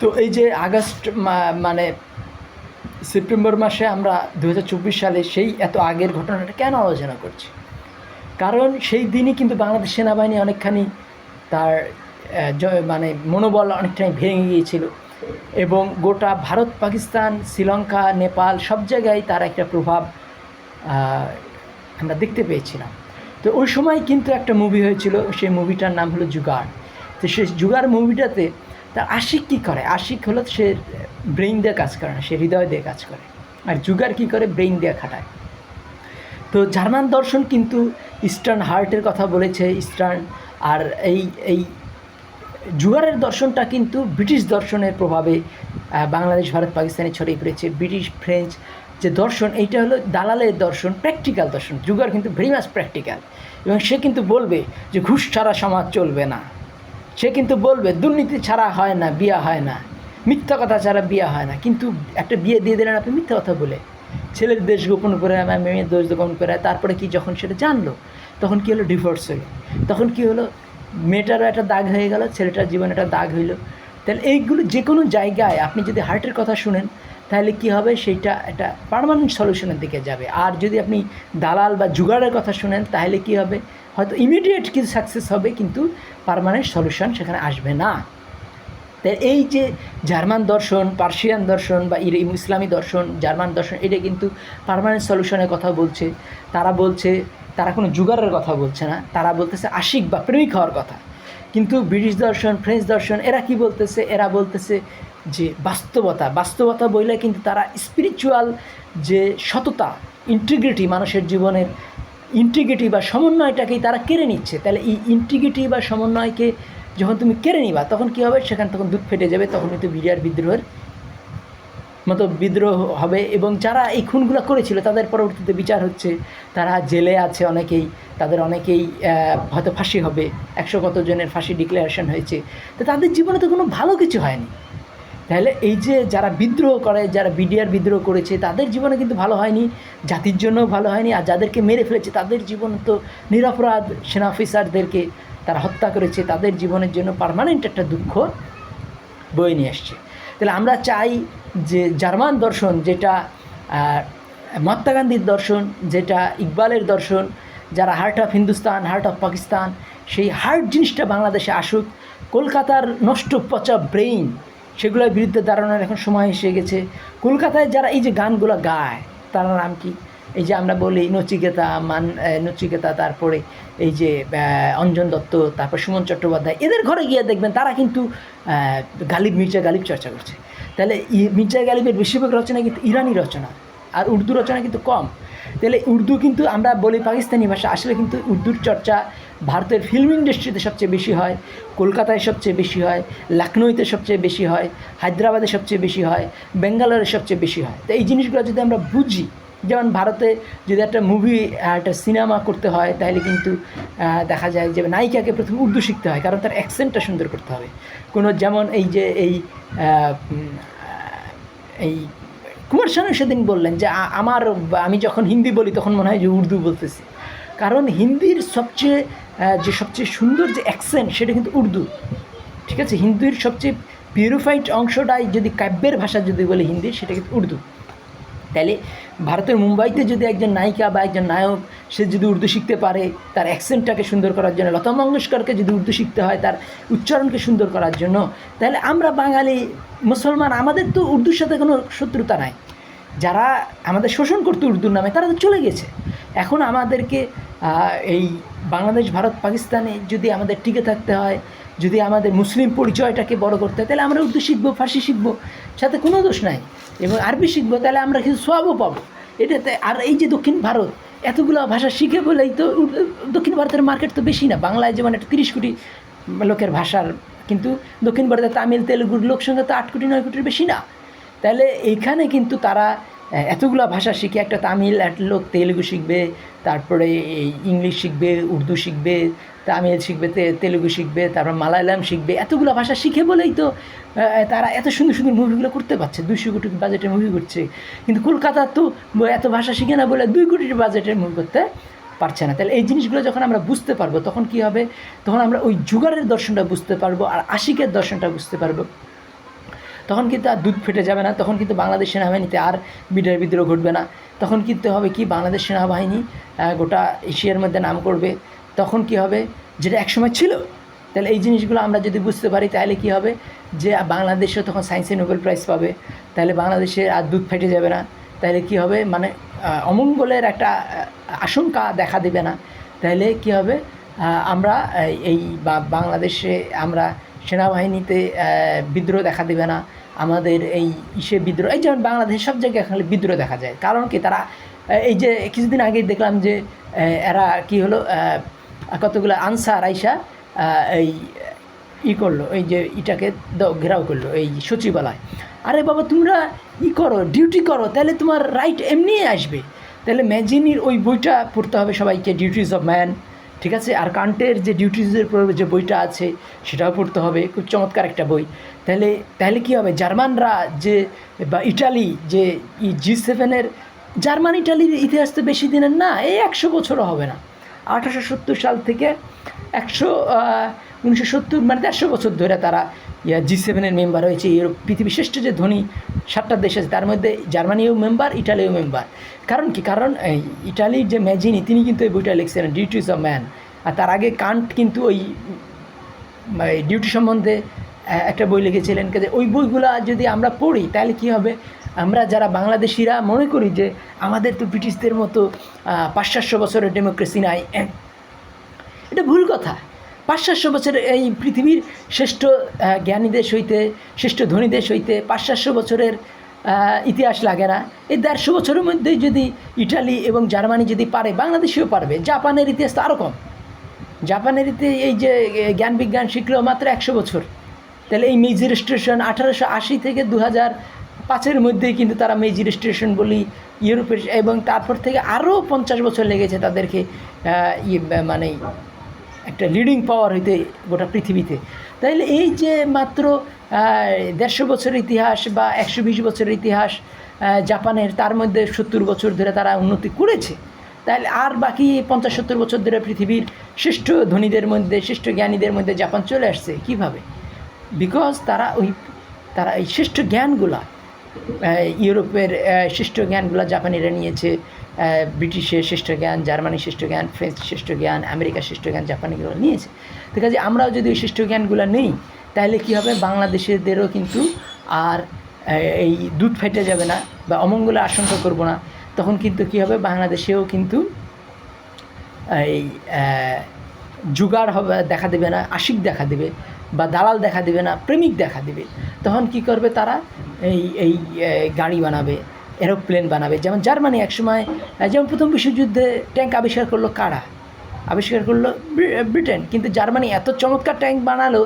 তো এই যে আগস্ট মানে সেপ্টেম্বর মাসে আমরা দু হাজার চব্বিশ সালে সেই এত আগের ঘটনাটা কেন আলোচনা করছি? কারণ সেই দিনই কিন্তু বাংলাদেশ সেনাবাহিনী অনেকখানি তার মানে মনোবল অনেকটাই ভেঙে গিয়েছিল এবং গোটা ভারত, পাকিস্তান, শ্রীলঙ্কা, নেপাল সব জায়গায় তার একটা প্রভাব আমরা দেখতে পেয়েছিলাম। তো ওই সময় কিন্তু একটা মুভি হয়েছিল, সেই মুভিটার নাম হলো জুগার তো সেই জুগার মুভিটাতে তার আশিক কী করে? আশিক হলো সে ব্রেইন দিয়ে কাজ করে না, সে হৃদয় দিয়ে কাজ করে। আর জুগার কী করে? ব্রেইন দিয়ে খাটায়। তো জার্মান দর্শন কিন্তু ইস্টার্ন হার্টের কথা বলেছে ইস্টার্ন আর এই এই জুগারের দর্শনটা কিন্তু ব্রিটিশ দর্শনের প্রভাবে বাংলাদেশ, ভারত, পাকিস্তানে ছড়িয়ে পড়েছে। ব্রিটিশ, ফ্রেঞ্চ যে দর্শন, এইটা হলো দালালের দর্শন প্র্যাকটিক্যাল দর্শন। জুগার কিন্তু ভেরি মাছ প্র্যাকটিক্যাল এবং সে কিন্তু বলবে যে, ঘুষ ছাড়া সমাজ চলবে না। সে কিন্তু বলবে, দুর্নীতি ছাড়া হয় না, বিয়া হয় না। মিথ্যা কথা ছাড়া বিয়া হয় না। কিন্তু একটা বিয়ে দিয়ে দিলেন আপনি মিথ্যা কথা বলে। ছেলের দেশ গোপন করে মেয়ের দোষ গোপন করে, তারপরে কি যখন সেটা জানলো, তখন কি হলো? ডিভোর্স হলো। তখন কি হলো? মেয়েটারও একটা দাগ হয়ে গেল, ছেলেটার জীবনে একটা দাগ হইল। তাহলে এইগুলো যে কোনো জায়গায় আপনি যদি হার্টের কথা শুনেন তাহলে কি হবে? সেইটা একটা পারমানেন্ট সলিউশনের দিকে যাবে। আর যদি আপনি দালাল বা জুগাড়ের কথা শুনেন, তাহলে কি হবে? হয়তো ইমিডিয়েট কিছু সাকসেস হবে, কিন্তু পারমানেন্ট সলিউশন সেখানে আসবে না। তাই এই যে জার্মান দর্শন, পার্সিয়ান দর্শন বা ইসলামী দর্শন, জার্মান দর্শন, এটা কিন্তু পার্মানেন্ট সলিউশনের কথা বলছে। তারা বলছে, তারা কোনো জুগারের কথা বলছে না। তারা বলতেছে আশিক বা প্রেমিক হওয়ার কথা। কিন্তু ব্রিটিশ দর্শন, ফ্রেঞ্চ দর্শন, এরা কি বলতেছে? এরা বলতেছে যে বাস্তবতা বাস্তবতা বইলে কিন্তু তারা স্পিরিচুয়াল যে সততা ইন্টিগ্রিটি মানুষের জীবনের ইন্টিগ্রিটি বা সমন্বয়টাকেই তারা কেড়ে নিচ্ছে। তাহলে এই ইন্টিগ্রিটি বা সমন্বয়কে যখন তুমি কেড়ে নিবা, তখন কী হবে? সেখানে তখন দুধ ফেটে যাবে, তখন কিন্তু বিডিআর বিদ্রোহের মতো বিদ্রোহ হবে এবং যারা এই খুনগুলো করেছিল, তাদের পরবর্তীতে বিচার হচ্ছে, তারা জেলে আছে অনেকেই, তাদের অনেকেই হয়তো ফাঁসি হবে, একশো কত জনের ফাঁসি ডিক্লারেশন হয়েছে। তো তাদের জীবনে তো কোনো ভালো কিছু হয়নি। তাহলে এই যে যারা বিদ্রোহ করে, যারা বিডিআর বিদ্রোহ করেছে, তাদের জীবনে কিন্তু ভালো হয়নি, জাতির জন্যও ভালো হয়নি, আর যাদেরকে মেরে ফেলেছে, তাদের জীবন তো নিরাপরাধ সেনা অফিসারদেরকে তারা হত্যা করেছে, তাদের জীবনের জন্য পার্মানেন্ট একটা দুঃখ বয়ে নিয়ে আসছে। তাহলে আমরা চাই যে জার্মান দর্শন, যেটা মহাত্মা গান্ধীর দর্শন, যেটা ইকবালের দর্শন, যারা heart of Hindustan heart of Pakistan সেই হার্ট জিনিসটা বাংলাদেশে আসুক, কলকাতার নষ্ট পচা ব্রেইন সেগুলোর বিরুদ্ধে দাঁড়ানোর এখন সময় এসে গেছে। কলকাতায় যারা এই যে গানগুলো গায়, তার নাম কি? এই যে আমরা বলি নচিকেতা, মান নচিকেতা, তারপরে এই যে অঞ্জন দত্ত, তারপর সুমন চট্টোপাধ্যায়, এদের ঘরে গিয়ে দেখবেন তারা কিন্তু গালিব, মির্জা গালিব চর্চা করছে। তাহলে মির্জা গালিবের বেশিরভাগ রচনা কিন্তু ইরানি রচনা, আর উর্দু রচনা কিন্তু কম। তাহলে উর্দু কিন্তু আমরা বলি পাকিস্তানি ভাষা, আসলে কিন্তু উর্দুর চর্চা ভারতের ফিল্ম ইন্ডাস্ট্রিতে সবচেয়ে বেশি হয়, কলকাতায় সবচেয়ে বেশি হয়, লখনৌতে সবচেয়ে বেশি হয়, হায়দ্রাবাদে সবচেয়ে বেশি হয় বেঙ্গালোরে সবচেয়ে বেশি হয়। তো এই জিনিসগুলো যদি আমরা বুঝি, যেমন ভারতে যদি একটা মুভি একটা সিনেমা করতে হয়, তাহলে কিন্তু দেখা যায় যে নায়িকাকে প্রথমে উর্দু শিখতে হয়, কারণ তার অ্যাকসেন্টটা সুন্দর করতে হবে। কোনো যেমন এই যে এই এই কুমার শানু সেদিন বললেন যে আমার, আমি যখন হিন্দি বলি, তখন মনে হয় যে উর্দু বলতেছি। কারণ হিন্দির সবচেয়ে যে সবচেয়ে সুন্দর যে অ্যাকসেন্ট সেটা কিন্তু উর্দু। ঠিক আছে? হিন্দির সবচেয়ে পিউরিফাইড অংশটাই যদি কাব্যের ভাষা যদি বলে হিন্দি, সেটা কিন্তু উর্দু। তাহলে ভারতের মুম্বাইতে যদি একজন নায়িকা বা একজন নায়ক, সে যদি উর্দু শিখতে পারে, তার অ্যাকসেন্টটাকে সুন্দর করার জন্য, লতা মঙ্গেশকরকে যদি উর্দু শিখতে হয়, তার উচ্চারণকে সুন্দর করার জন্য তাহলে আমরা বাঙালি, মুসলমান, আমাদের তো উর্দুর সাথে কোনো শত্রুতা নাই। যারা আমাদের শোষণ করতো উর্দুর নামে, তারা তো চলে গেছে। এখন আমাদেরকে এই বাংলাদেশ, ভারত, পাকিস্তানে যদি আমাদের টিকে থাকতে হয়, যদি আমাদের মুসলিম পরিচয়টাকে বড় করতে হয়, তাহলে আমরা উর্দু শিখব, ফার্সি শিখব, সাথে কোনো দোষ নাই। এবং আরবি শিখব, তাহলে আমরা কিছু সবও পাবো। এটাতে আর এই যে দক্ষিণ ভারত, এতগুলো ভাষা শিখে বলেই তো দক্ষিণ ভারতের মার্কেট তো বেশি না। বাংলায় যেমন একটা তিরিশ কোটি লোকের ভাষার, কিন্তু দক্ষিণ ভারতে তামিল তেলুগুর লোক সংখ্যা তো আট কোটি, নয় কোটির বেশি না। তাহলে এইখানে কিন্তু তারা এতগুলা ভাষা শিখে একটা তামিল একটা লোক তেলুগু শিখবে, তারপরে ইংলিশ শিখবে, উর্দু শিখবে, তামিল শিখবে তেলুগু শিখবে, তারপর মালায়ালাম শিখবে, এতগুলো ভাষা শিখে বলেই তো তারা এত সুন্দর সুন্দর মুভিগুলো করতে পারছে, দুইশো কোটি বাজেটের মুভি করছে, কিন্তু কলকাতা তো এত ভাষা শিখে না বলে দুই কোটির বাজেটের মুভি করতে পারছে না। তাহলে এই জিনিসগুলো যখন আমরা বুঝতে পারব, তখন কি হবে? তখন আমরা ওই জুগারের দর্শনটা বুঝতে পারব, আর আশিকের দর্শনটা বুঝতে পারব। তখন কিন্তু আর দুধ ফেটে যাবে না, তখন কিন্তু বাংলাদেশ সেনাবাহিনীতে আর বিডার বিদ্রোহ ঘটবে না। তখন কিন্তু হবে কি, বাংলাদেশ সেনাবাহিনী গোটা এশিয়ার মধ্যে নাম করবে। তখন কি হবে, যেটা একসময় ছিল, তাহলে এই জিনিসগুলো আমরা যদি বুঝতে পারি, তাহলে কি হবে, যে বাংলাদেশও তখন সায়েন্সে নোবেল প্রাইজ পাবে। তাহলে বাংলাদেশে আর দুধ ফেটে যাবে না। তাহলে কি হবে মানে অমঙ্গলের একটা আশঙ্কা দেখা দেবে না। তাহলে কি হবে আমরা এই- বাংলাদেশে আমরা সেনাবাহিনীতে বিদ্রোহ দেখা দেবে না। আমাদের এই ইসে বিদ্রোহ, এই যেমন বাংলাদেশ সব জায়গায় খালি বিদ্রোহ দেখা যায়। কারণ কি তারা এই যে কিছুদিন আগেই দেখলাম যে এরা কি হলো কতগুলো আনসার আইসা এই ই করল, এই যে ইটাকে ঘেরাও করল, এই সচিবালয়। আরে বাবা, তোমরা ই করো, ডিউটি করো, তাহলে তোমার রাইট এমনিই আসবে। তাহলে ম্যাজিনির ওই বইটা পড়তে হবে সবাইকে, ডিউটিজ অফ ম্যান। ঠিক আছে? আর কান্টের যে ডিউটিজের যে বইটা আছে, সেটাও পড়তে হবে। খুব চমৎকার একটা বই। তাহলে তাহলে কী হবে? জার্মানরা যে, বা ইটালি যে জি সেভেনের জার্মান ইটালির ইতিহাস তো বেশি দিনের না, এই একশো বছরও হবে না। আঠারোশো সত্তর সাল থেকে একশো উনিশশো সত্তর মানে দেড়শো বছর ধরে তারা জি সেভেনের মেম্বার হয়েছে ইউরোপ পৃথিবীর শ্রেষ্ঠ যে ধনী সাতটা দেশ আছে, তার মধ্যে জার্মানিও মেম্বার, ইটালিও মেম্বার। কারণ কি? কারণ ইটালির যে ম্যাজিনি, তিনি কিন্তু এই বইটা লিখছিলেন ডিউটিস অফ ম্যান আর তার আগে কান্ট কিন্তু ওই ডিউটি সম্বন্ধে একটা বই লিখেছিলেন কাজে ওই বইগুলা যদি আমরা পড়ি, তাহলে কি হবে? আমরা যারা বাংলাদেশিরা মনে করি যে আমাদের তো ব্রিটিশদের মতো পাঁচ সাতশো বছরের ডেমোক্রেসি নাই এটা ভুল কথা। পাঁচ সাতশো বছরের এই পৃথিবীর শ্রেষ্ঠ আহ, জ্ঞানী দেশ হইতে শ্রেষ্ঠ ধনী দেশ হইতে পাঁচ সাতশো বছরের ইতিহাস লাগে না। এই দেড়শো বছরের মধ্যে যদি ইটালি এবং জার্মানি যদি পারে বাংলাদেশেও পারবে। জাপানের ইতিহাস তো আরও কম। জাপানের ইতি এই যে জ্ঞান বিজ্ঞান শিখলো মাত্র একশো বছর। তাহলে এই মেজি রেজিস্ট্রেশন আঠারোশো আশি থেকে দু হাজার পাঁচের মধ্যেই কিন্তু তারা মেজি রেজিস্ট্রেশন বলি ইউরোপের এবং তারপর থেকে আরও পঞ্চাশ বছর লেগেছে তাদেরকে ইয়ে, মানে একটা লিডিং পাওয়ার হইতে গোটা পৃথিবীতে। তাইলে এই যে মাত্র দেড়শো বছরের ইতিহাস বা একশো বিশ বছরের ইতিহাস জাপানের, তার মধ্যে সত্তর বছর ধরে তারা উন্নতি করেছে তাহলে আর বাকি পঞ্চাশ সত্তর বছর ধরে পৃথিবীর শ্রেষ্ঠ ধনীদের মধ্যে, শ্রেষ্ঠ জ্ঞানীদের মধ্যে জাপান চলে আসছে, কীভাবে? বিকজ তারা ওই, তারা এই শ্রেষ্ঠ জ্ঞানগুলা ইউরোপের শ্রেষ্ঠ জ্ঞানগুলা জাপানিরা নিয়েছে ব্রিটিশের শ্রেষ্ঠ জ্ঞান, জার্মানির শ্রেষ্ঠ জ্ঞান ফ্রেঞ্চ শ্রেষ্ঠ জ্ঞান, আমেরিকার শ্রেষ্ঠ জ্ঞান, জাপানিগুলো নিয়েছে। ঠিক আছে আমরাও যদি ওই শ্রেষ্ঠ জ্ঞানগুলো নেই, তাহলে কী হবে? বাংলাদেশেরদেরও কিন্তু আর এই দুধ ফেটে যাবে না বা অমঙ্গলের আশঙ্কা করব না। তখন কিন্তু কী হবে? বাংলাদেশেও কিন্তু এই জুগার হবে, দেখা দেবে না, আশিক দেখা দেবে বা দালাল দেখা দেবে না, প্রেমিক দেখা দেবে। তখন কি করবে তারা? এই এই গাড়ি বানাবে। এরোপ্লেন বানাবে। যেমন জার্মানি একসময় যেমন প্রথম বিশ্বযুদ্ধে ট্যাঙ্ক আবিষ্কার করল কারা? আবিষ্কার করল ব্রিটেন। কিন্তু জার্মানি এত চমৎকার ট্যাঙ্ক বানালো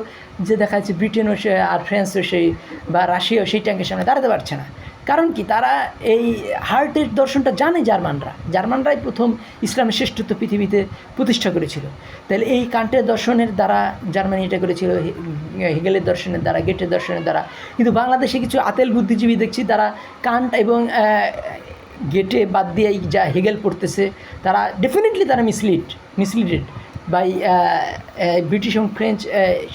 যে দেখা যাচ্ছে ব্রিটেনও সে আর ফ্রান্সও সেই বা রাশিয়াও সেই ট্যাঙ্কের সামনে দাঁড়াতে পারছে না। কারণ কি, তারা এই হার্টের দর্শনটা জানে জার্মানরা। জার্মানরাই প্রথম ইসলামের শ্রেষ্ঠত্ব পৃথিবীতে প্রতিষ্ঠা করেছিল। তাহলে এই কান্টের দর্শনের দ্বারা জার্মানি এটা করেছিল হেগেলের দর্শনের দ্বারা, গেটের দর্শনের দ্বারা। কিন্তু বাংলাদেশে কিছু আতেল বুদ্ধিজীবী দেখছি, তারা কান্ট এবং গেটে বাদ দিয়ে যা হেগেল পড়তেছে, তারা ডেফিনেটলি তারা মিসলিড মিসলিডেড বাই ব্রিটিশ এবং ফ্রেঞ্চ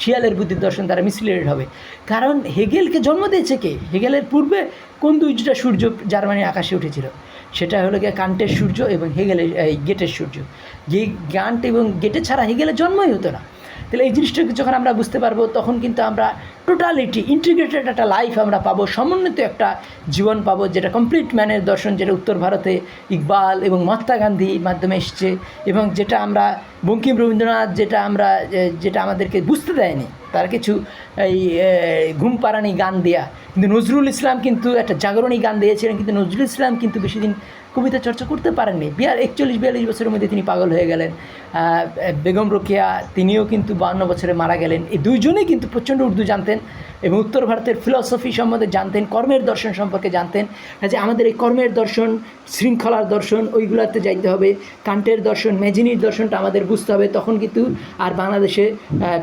শিয়ালের বুদ্ধির দর্শন তারা মিসলিডেড হবে। কারণ হেগেলকে জন্ম দিয়েছে কে? হেগেলের পূর্বে কোন দুইটা সূর্য জার্মানির আকাশে উঠেছিল? সেটা হলো গিয়ে কান্টের সূর্য এবং হেগেলের, এই গেটের সূর্য। যে গান্ট এবং গেটে ছাড়া হেগেলের জন্মই হতো না। তাহলে এই জিনিসটাকে যখন আমরা বুঝতে পারব তখন কিন্তু আমরা টোটালিটি ইন্টিগ্রেটেড একটা লাইফ আমরা পাবো সমন্বিত একটা জীবন পাবো যেটা কমপ্লিট ম্যানের দর্শন যেটা উত্তর ভারতে ইকবাল এবং মহাত্মা গান্ধীর মাধ্যমে এসছে এবং যেটা আমরা বঙ্কিম রবীন্দ্রনাথ যেটা আমরা যেটা আমাদেরকে বুঝতে দেয়নি। তার কিছু এই এ, ঘুম পাড়ানি গান দেয়া। কিন্তু নজরুল ইসলাম কিন্তু একটা জাগরণী গান দিয়েছিলেন কিন্তু নজরুল ইসলাম কিন্তু বেশি দিন কবিতা চর্চা করতে পারেননি। বিয়ার একচল্লিশ বিয়াল্লিশ বছরের মধ্যে তিনি পাগল হয়ে গেলেন। বেগম রোকেয়া, তিনিও কিন্তু বান্ন বছরে মারা গেলেন। এই দুইজনেই কিন্তু প্রচণ্ড উর্দু জানতেন এবং উত্তর ভারতের ফিলসফি সম্বন্ধে জানতেন, কর্মের দর্শন সম্পর্কে জানতেন। যে আমাদের এই কর্মের দর্শন, শৃঙ্খলার দর্শন, ওইগুলোতে যাইতে হবে। কান্টের দর্শন, মেজিনির দর্শনটা আমাদের বুঝতে হবে। তখন কিন্তু আর বাংলাদেশে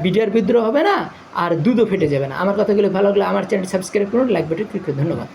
বিডিআর বিদ্রোহ হবে না, আর দুধও ফেটে যাবে না। আমার কথাগুলো ভালো লাগলে আমার চ্যানেল সাবস্ক্রাইব করুন লাইক বাটন ক্লিক করুন। ধন্যবাদ।